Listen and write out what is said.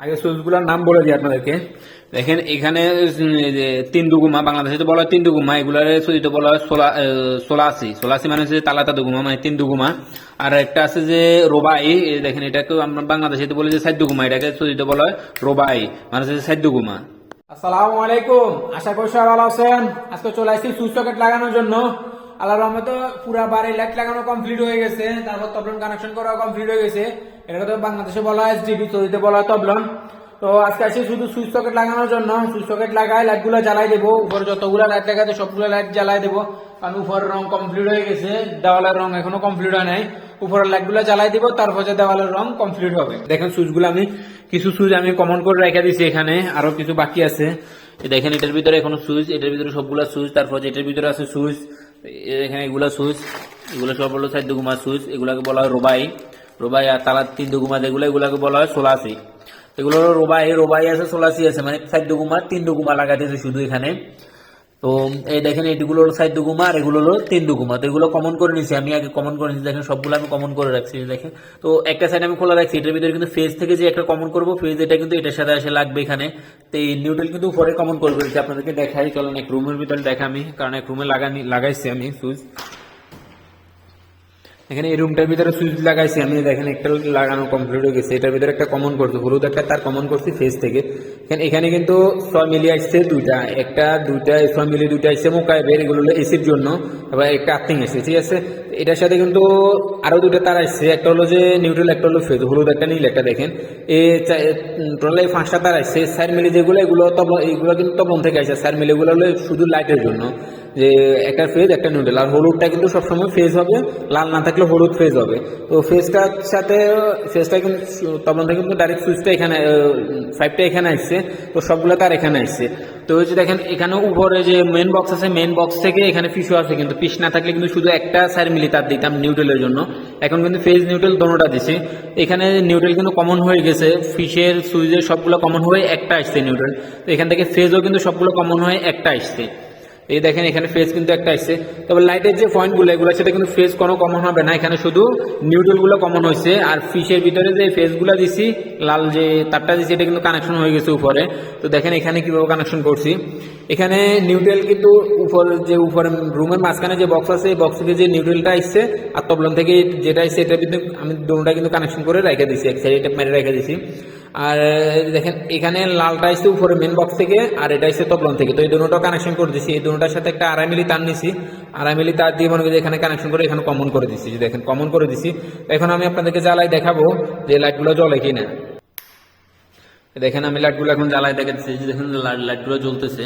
আগে সুইচগুলোর নাম বলে দিই আপনাদেরকে। দেখেন এখানে তিন দুগুমা বাংলাদেশে তো বলা হয় তিন দুগুমা এগুলার সুইচ বলা হয় সোলা আহ, সোলাসি। সোলাসি মানে হচ্ছে তালাতা দুগুমা মানে তিন দুগুমা। আর একটা আছে যে রোবাই দেখেন এটাকে আমরা বাংলাদেশে বলে যে সাইড দুগুমা এটাকে সুইচ বলা হয় রোবাই মানে হচ্ছে সাইড দুগুমা। আসসালামু আলাইকুম আশা করি সবাই ভালো আছেন। আজকে চলে আসছি সুইচ সকেট লাগানোর জন্য। আল্লাহ রহমতে পুরা বাড়ি লাইট লাগানো কমপ্লিট হয়ে গেছে তারপর তবলন কানেকশন করা কমপ্লিট হয়ে গেছে। এটাকে তো বাংলাদেশে বলা হয় এসডিবি চলিতে বলা হয় তবলন। তো আজকে আসছি শুধু সুইচ সকেট লাগানোর জন্য। সুইচ সকেট লাগাই লাইটগুলো জ্বালাই দেবো। উপরে যতগুলো লাইট লাগাতে সবগুলো লাইট জ্বালাই দেবো। কারণ উপরের রং কমপ্লিট হয়ে গেছে। দেওয়ালের রং এখনও কমপ্লিট হয় নাই। উপরের লাইটগুলো জ্বালাই দিব, তারপর যে দেওয়ালের রং কমপ্লিট হবে। দেখেন সুইচগুলো আমি, কিছু সুইচ আমি কমন করে রেখে দিছি এখানে। আরও কিছু বাকি আছে। দেখেন, এটার ভিতরে এখনও সুইচ, এটার ভিতরে সবগুলা সুইচ, তারপর এটার ভিতরে আছে সুইচ এখানে এগুলা সুইচ, এগুলো সব হলো সাইড দুগুমা সুইচ, এগুলাকে বলা হয় রোবাই। রোবাই আর তালার তিন দুগুমা, যেগুলো, এগুলাকে বলা হয় সোলাসি। এগুলো হলো রোবাই রোবাই আছে, সোলাসি আছে মানে সাইড দুগুমা, তিন দুগুমা লাগাতেছে শুধু এখানে। তো, এই দেখেন এইগুলো হলো সাইড দুগুমা আর এগুলো হলো তিন দুগুমা। তো এগুলো কমন করে নিছি, আমি আগে কমন করে নিছি, দেখেন, সবগুলো আমি কমন করে রাখছি দেখেন। তো, একটা সাইড আমি খোলা রাখছি, এটার ভিতরে কিন্তু ফেজ থেকে যে একটা কমন করব ফেজ এটা কিন্তু এটার সাথে এসে লাগবে এখানে। তো এই নিউট্রাল কিন্তু উপরে কমন করে ফেলছি, আপনাদেরকে দেখাই। চলেন, এক রুমের ভিতরে দেখা আমি, কারণ এক রুমে লাগানি লাগাইছি আমি সুইচ এখানে এই রুমটার ভিতরে সুইচ লাগাইছি, আমি দেখেন একটা লাগানো কমপ্লিট হয়ে গেছে। এটার ভিতরে একটা কমন করছি, হলুদ একটা তার কমন করছি ফেস থেকে। এখানে কিন্তু ছয় মিলি আসছে দুইটা। একটা দুইটা, ছয় মিলি দুইটা আসছে মোকায় বের এগুলো এসির জন্য। এবার একটা আর্থিং এসে ঠিক আছে? এটার সাথে কিন্তু আরও দুইটা তার আসছে। একটা হলো যে নিউট্রাল একটা হলো ফেজ হলুদ, একটা নীল, একটা দেখেন। এই টোটাল এই পাঁচটা তার আসছে। সাইড মিলে যেগুলো, এগুলো তবল এইগুলো কিন্তু তবন থেকে আসছে। সাইড মিলি এগুলো হলো শুধু লাইটের জন্য। যে একটা ফেজ একটা নিউট্রাল আর হলুদটা কিন্তু সবসময় ফেজ হবে। লাল না থাকলে হলুদ ফেজ হবে। তো ফেজটার সাথে ফেজটা কিন্তু তখন থেকে কিন্তু ডাইরেক্ট সুইচটা এখানে ফাইভটা এখানে আসছে। তো সবগুলো তার এখানে আসছে। তো হচ্ছে দেখেন, এখানে উপরে যে মেন বক্স আছে মেন বক্স থেকে এখানে ফিসু আছে কিন্তু। পিস না থাকলে কিন্তু শুধু একটা স্যার মিলি তার দিতাম নিউটেলের জন্য। এখন কিন্তু ফেজ নিউটেল দোনোটা দিছি। এখানে নিউটেল কিন্তু কমন হয়ে গেছে। ফিশের সুইচের সবগুলো কমন হয়ে একটা আসছে নিউটেল তো এখান থেকে ফেজও কিন্তু সবগুলো কমন হয়ে একটা আসছে। এই দেখেন এখানে ফেজ কিন্তু একটা আসছে তবে লাইটের যে পয়েন্টগুলো এগুলো সেটা কিন্তু ফেজ কোনো কমন হবে না। এখানে শুধু নিউট্রালগুলো কমন হয়েছে। আর ফিশের ভিতরে যে ফেজগুলো দিছি, লাল যে তারটা দিছি, এটা কিন্তু কানেকশন হয়ে গেছে উপরে। তো দেখেন এখানে কীভাবে কানেকশন করছি। এখানে নিউট্রাল কিন্তু উপর যে উপরে রুমের মাঝখানে যে বক্স আছে, এই বক্স থেকে যে নিউট্রালটা আসছে, আর তবলন থেকে যেটা আসছে এটা কিন্তু আমি দুটা কিন্তু কানেকশন করে রেখে দিছি, এক সাইডে মেরে রেখে দিছি। আর দেখেন, এখানে লালটা আসছে উপরে মেন বক্স থেকে, আর এটা আসছে তবলন থেকে। তো এই দুটো কানেকশন করে দিছি। এই দুটোটার সাথে একটা আড়াই মিলি তার নিছি। আড়াই মিলি তার দিয়ে মনে করি এখানে কানেকশন করে এখানে কমন করে দিছি। দেখেন কমন করে দিছি। এখন আমি আপনাদেরকে জ্বালাই দেখাবো যে লাইটগুলো জ্বলে কিনা। দেখেন, আমি লাইটগুলো এখন জ্বালাই দেখাচ্ছি। দেখেন লাইটগুলো জ্বলতেছে।